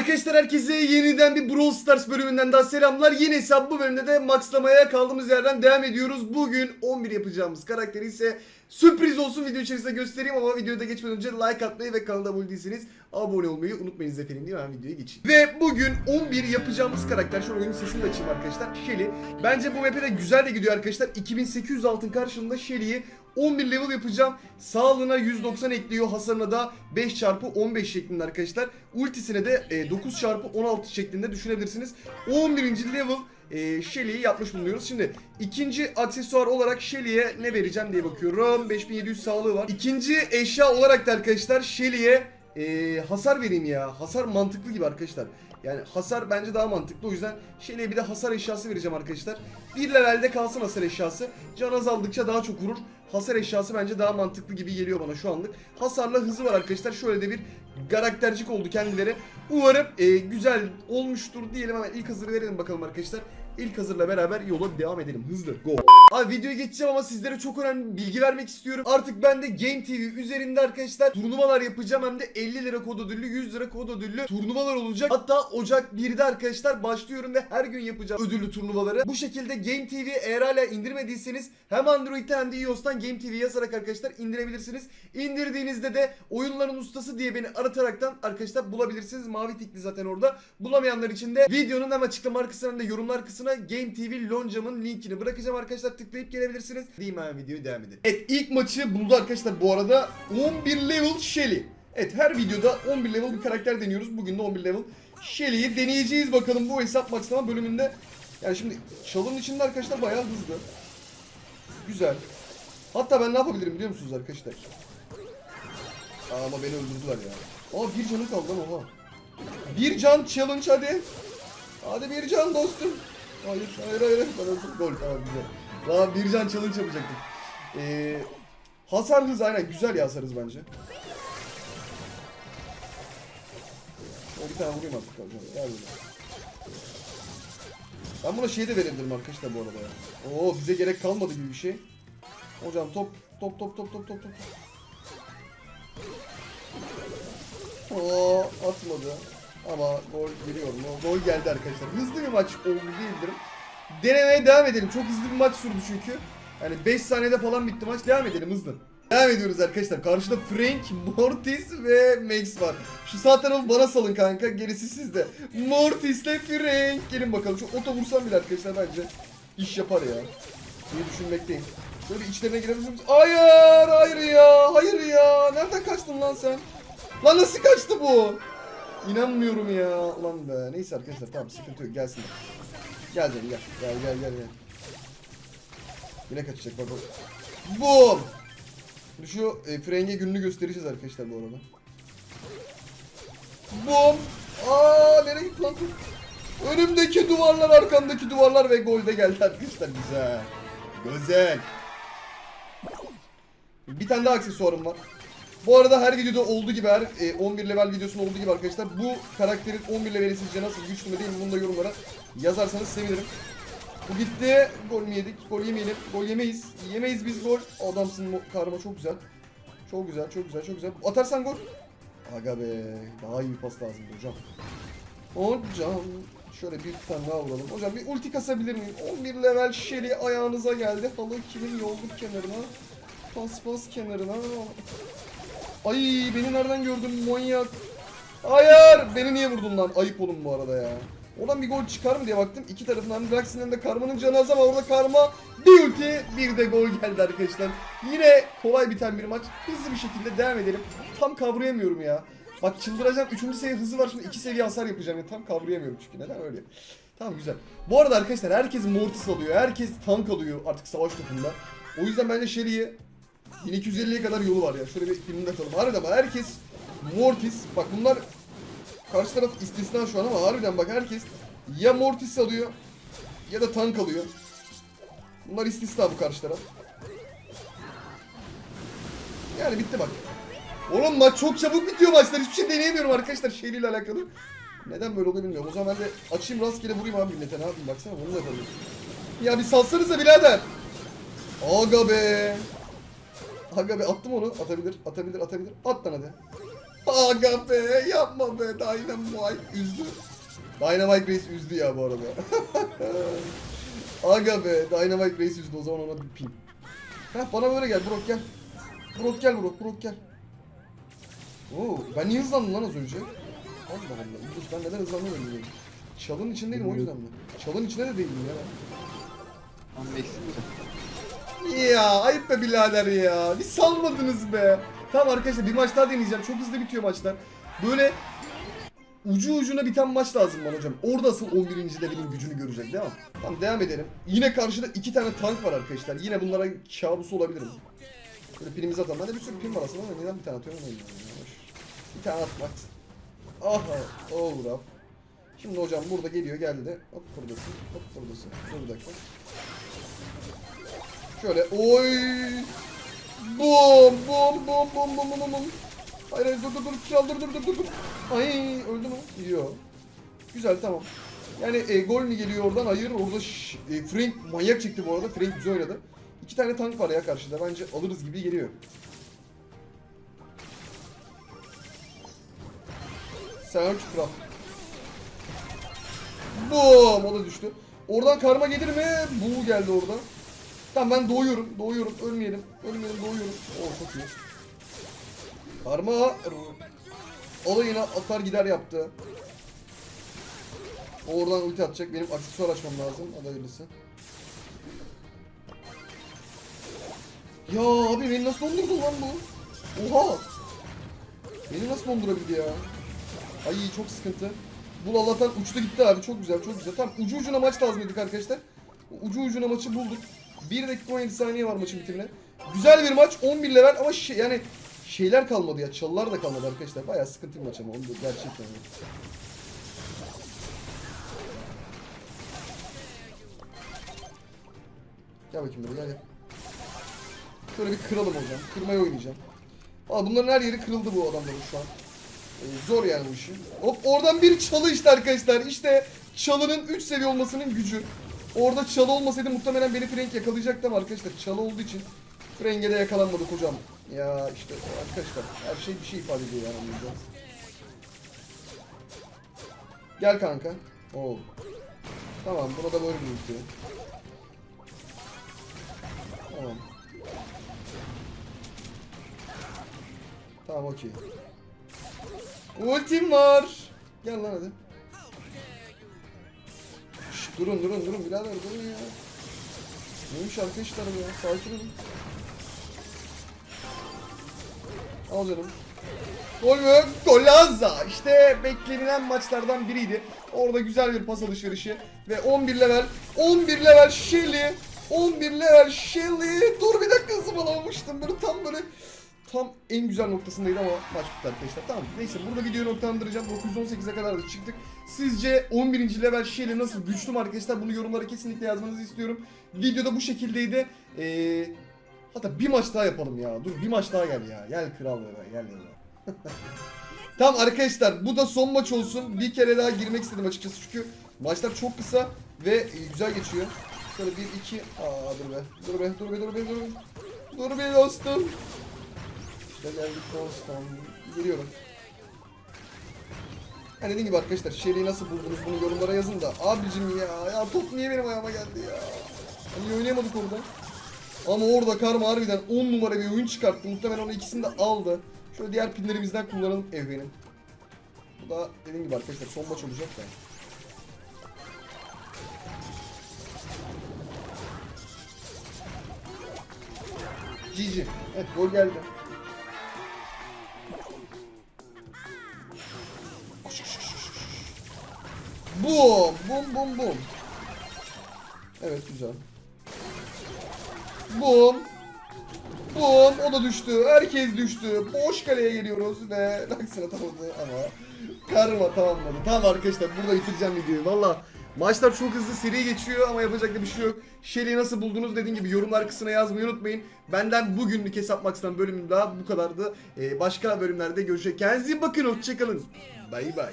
Arkadaşlar herkese yeniden bir Brawl Stars bölümünden daha selamlar. Yine hesap bu bölümde de maxlamaya kaldığımız yerden devam ediyoruz. Bugün 11 yapacağımız karakteri ise sürpriz olsun video içerisinde göstereyim ama videoda geçmeden önce like atmayı ve kanala abone değilseniz abone olmayı unutmayınız efendim değil mi? Hemen videoya geçeyim. Ve bugün 11 yapacağımız karakter şu oyunun sesini de açayım arkadaşlar. Shelly. Bence bu map'e de güzel de gidiyor arkadaşlar. 2800 altın karşılığında Shelly'yi 11 level yapacağım. Sağlığına 190 ekliyor. Hasarına da 5 çarpı 15 şeklinde arkadaşlar. Ultisine de e, 9 çarpı 16 şeklinde düşünebilirsiniz. 11. level e, Shelly'yi yapmış bulunuyoruz. Şimdi ikinci aksesuar olarak Shelly'e ne vereceğim diye bakıyorum. 5700 sağlığı var. İkinci eşya olarak da arkadaşlar Shelly'e e, hasar vereyim ya. Hasar mantıklı gibi arkadaşlar. Yani hasar bence daha mantıklı. O yüzden Shelly'e bir de hasar eşyası vereceğim arkadaşlar. Bir levelde kalsın hasar eşyası. Can azaldıkça daha çok vurur. Hasar eşyası bence daha mantıklı gibi geliyor bana şu anlık. Hasarla hızı var arkadaşlar. Şöyle de bir karaktercik oldu kendileri. Umarım e, güzel olmuştur diyelim ama ilk hazırı verelim bakalım arkadaşlar. İlk hazırla beraber yola devam edelim. Hızlı. Go. Abi videoya geçeceğim ama sizlere çok önemli bilgi vermek istiyorum. Artık ben de Game TV üzerinde arkadaşlar turnuvalar yapacağım. Hem de 50 lira kod ödüllü, 100 lira kod ödüllü turnuvalar olacak. Hatta Ocak 1'de arkadaşlar başlıyorum ve her gün yapacağım ödüllü turnuvaları. Bu şekilde Game TV eğer hala indirmediyseniz hem Android'de hem de iOS'tan Game TV yazarak arkadaşlar indirebilirsiniz. İndirdiğinizde de oyunların ustası diye beni arataraktan arkadaşlar bulabilirsiniz. Mavi tikli zaten orada. Bulamayanlar için de videonun hem açıklama kısmına hem de yorumlar kısmına Game TV loncamın linkini bırakacağım arkadaşlar. Tıklayıp gelebilirsiniz. Diyeyim hemen videoyu devam edelim. Evet ilk maçı buldu arkadaşlar bu arada. 11 level Shelly. Evet her videoda 11 level bir karakter deniyoruz. Bugün de 11 level Shelly'yi deneyeceğiz bakalım bu hesap maxlama bölümünde. Yani şimdi çalının içinde arkadaşlar bayağı hızlı. Güzel. Hatta ben ne yapabilirim biliyor musunuz arkadaşlar? Aa, ama beni öldürdüler ya. Aa bir canı kaldı lan oha. Bir can challenge hadi. Hadi bir can dostum. Hayır hayır hayır. Ben öldüm. Gol tamam güzel. Daha bir can challenge yapacaktık. Ee, hasar hız aynen güzel ya hasar hız bence. O bir tane vurayım artık. Gel buraya. Ben buna şey de verebilirim arkadaşlar bu arada ya. Oo bize gerek kalmadı gibi bir şey. Hocam top top top top top top top. Oo atmadı. Ama gol geliyor mu? Gol geldi arkadaşlar. Hızlı bir maç oldu diyebilirim. Denemeye devam edelim. Çok hızlı bir maç sürdü çünkü. Yani 5 saniyede falan bitti maç. Devam edelim hızlı. Devam ediyoruz arkadaşlar. Karşıda Frank, Mortis ve Max var. Şu sağ tarafı bana salın kanka. Gerisi sizde. Mortis'le Frank. Gelin bakalım. Şu oto vursam bile arkadaşlar bence iş yapar ya. diye düşünmekteyim. Böyle içlerine girebilir miyiz? Hayır, hayır ya, hayır ya. Nereden kaçtın lan sen? Lan nasıl kaçtı bu? İnanmıyorum ya. Ulan be. Neyse arkadaşlar tamam sıkıntı yok. Gelsin. Gel canım gel. Gel gel gel gel. Yine kaçacak bak bak. Boom! Şu e, frenge gününü göstereceğiz arkadaşlar bu arada. Boom! Aa nereye gitti lan? Önümdeki duvarlar, arkamdaki duvarlar ve golde geldi arkadaşlar. Güzel. Güzel. Bir tane daha aksesuarım var. Bu arada her videoda olduğu gibi her e, 11 level videosunda olduğu gibi arkadaşlar bu karakterin 11 leveli sizce nasıl güçlü mü değil mi bunu da yorumlara yazarsanız sevinirim. Bu gitti. Gol mü yedik? Gol yemeyelim. Gol yemeyiz. Yemeyiz biz gol. Adamsın karma çok güzel. Çok güzel, çok güzel, çok güzel. Atarsan gol. Aga be. Daha iyi bir pas lazım hocam. Hocam. Şöyle bir tane daha vuralım. Hocam bir ulti kasabilir miyim? 11 level Shelly ayağınıza geldi. Halı kimin yolluk kenarına. Pas pas kenarına. Ay beni nereden gördün manyak? Hayır! Beni niye vurdun lan? Ayıp olun bu arada ya. Oradan bir gol çıkar mı diye baktım. İki tarafından Braxton'ın da Karma'nın az ama orada Karma bir ulti bir de gol geldi arkadaşlar. Yine kolay biten bir maç. Hızlı bir şekilde devam edelim. Tam kavrayamıyorum ya. Bak çıldıracağım. Üçüncü seviye hızı var. Şimdi iki seviye hasar yapacağım. Yani tam kavrayamıyorum çünkü. Neden öyle? Tamam güzel. Bu arada arkadaşlar herkes Mortis alıyor. Herkes tank alıyor artık savaş topunda. O yüzden bence Shelly'ye 1250'ye kadar yolu var ya. Şöyle bir filmde atalım. Harbiden herkes Mortis. Bak bunlar karşı taraf istisna şu an ama harbiden bak herkes ya Mortis alıyor ya da tank alıyor. Bunlar istisna bu karşı taraf. Yani bitti bak. Oğlum maç çok çabuk bitiyor maçlar. Hiçbir şey deneyemiyorum arkadaşlar şeyle alakalı. Neden böyle oluyor bilmiyorum. O zaman ben de açayım rastgele vurayım abi millete. Ne yapayım baksana bunu da yapamıyorsun. Ya bir salsanıza birader. Aga be. Aga be attım onu. Atabilir, atabilir, atabilir. At lan hadi. Aga be yapma be Dynamite üzdü. Dynamite Reis üzdü ya bu arada. Aga be Dynamite Reis üzdü o zaman ona bir pin. Heh bana böyle gel Brock gel. Brock gel Brock Brock gel. Oo, ben niye hızlandım lan az önce? Allah Allah. İlginç ben neden hızlandım bilmiyorum. Çalın içindeydim o yüzden mi? Çalın içinde de değilim ya ben. Ya ayıp be birader ya. Bir salmadınız be. Tamam arkadaşlar bir maç daha deneyeceğim. Çok hızlı bitiyor maçlar. Böyle ucu ucuna biten maç lazım bana hocam. Orada asıl 11. level'in gücünü göreceğiz değil mi? Tamam devam edelim. Yine karşıda iki tane tank var arkadaşlar. Yine bunlara kabus olabilirim. Böyle pinimizi atalım. Bende bir sürü pin var aslında ama neden bir tane atıyorum? Bir tane atmak. Aha olur abi. Şimdi hocam burada geliyor geldi. Hop buradasın. Hop buradasın. Dur bir dakika. Şöyle oy. Bum bum bum bum bum bum bum. Hayır hayır dur dur dur kral dur dur dur dur. Ay öldü mü? Yok. Güzel tamam. Yani e, gol mü geliyor oradan? Hayır orada e, Frank manyak çıktı bu arada. Frank güzel oynadı. İki tane tank var ya karşıda. Bence alırız gibi geliyor. Search kral. Boom! O da düştü. Oradan karma gelir mi? Bu geldi oradan. Tamam ben doğuyorum. Doğuyorum. Ölmeyelim. Ölmeyelim doğuyorum. Oo çok iyi. Karma olayına atar gider yaptı. O Oradan ulti atacak. Benim aksesuar açmam lazım. Hadi hayırlısı. Ya abi beni nasıl dondurdu lan bu? Oha! Beni nasıl dondurabildi ya? Ay çok sıkıntı. Bu Allah'tan uçtu gitti abi. Çok güzel, çok güzel. Tamam ucu ucuna maç lazım dedik arkadaşlar. Ucu ucuna maçı bulduk. 1 dakika 17 saniye var maçın bitimine. Güzel bir maç. 11 level ama şey, yani şeyler kalmadı ya. Çalılar da kalmadı arkadaşlar. Bayağı sıkıntı bir maç ama. Onu da gerçekten. Gel bakayım buraya gel. Şöyle bir kıralım hocam. Kırmaya oynayacağım. Aa bunların her yeri kırıldı bu adamların şu an. Ee, zor yani bu işi. Hop oradan bir çalı işte arkadaşlar. İşte çalının 3 seviye olmasının gücü. Orada çalı olmasaydı muhtemelen beni Frank yakalayacaktı ama arkadaşlar çalı olduğu için Frank'e de yakalanmadık hocam. Ya işte arkadaşlar her şey bir şey ifade ediyor yani anlayacağız. Gel kanka. Oo. Tamam buna da böyle bir. Tamam. Tamam okey. Ultim var. Gel lan hadi. Durun durun durun birader durun ya. Neymiş arkadaşlar bu ya sakin olun. Al canım. Gol mü? Golaza! İşte beklenilen maçlardan biriydi. Orada güzel bir pas alışverişi. Ve 11 level, 11 level Shelly, 11 level Shelly. Dur bir dakika zıbalamamıştım. Böyle tam böyle tam en güzel noktasındaydı ama maç bitti arkadaşlar. Tamam neyse burada videoyu noktalandıracağım. 918'e kadar da çıktık. Sizce 11. level Shelly nasıl güçlü mü arkadaşlar? Bunu yorumlara kesinlikle yazmanızı istiyorum. Videoda bu şekildeydi. Ee, hatta bir maç daha yapalım ya. Dur bir maç daha gel ya. Gel kral ya. Gel ya. tamam arkadaşlar bu da son maç olsun. Bir kere daha girmek istedim açıkçası çünkü maçlar çok kısa ve güzel geçiyor. Şöyle bir iki aa dur be. Dur be dur be dur be dur be. Dur be dostum. İşte geldik dostum. Geliyorum. Yani dediğim gibi arkadaşlar Shelly'i nasıl buldunuz bunu yorumlara yazın da. Abicim ya ya top niye benim ayağıma geldi ya. Hani oynayamadık orada. Ama orada Karma harbiden 10 numara bir oyun çıkarttı. Muhtemelen onu ikisini de aldı. Şöyle diğer pinlerimizden kullanalım ev benim. Bu da dediğim gibi arkadaşlar son maç olacak da. GG. Evet gol geldi. Bum bum bum bum. Evet güzel. Bum. Bum o da düştü. Herkes düştü. Boş kaleye geliyoruz ve Laksın atamadı ama karma tamamladı. Tamam arkadaşlar burada bitireceğim videoyu. Valla maçlar çok hızlı seri geçiyor ama yapacak da bir şey yok. Shelly'i nasıl buldunuz dediğim gibi yorumlar kısmına yazmayı unutmayın. Benden bugünlük Hesap Max'tan bölümüm daha bu kadardı. Ee, başka bölümlerde görüşecek. Kendinize bakın. Hoşçakalın. Bay bay.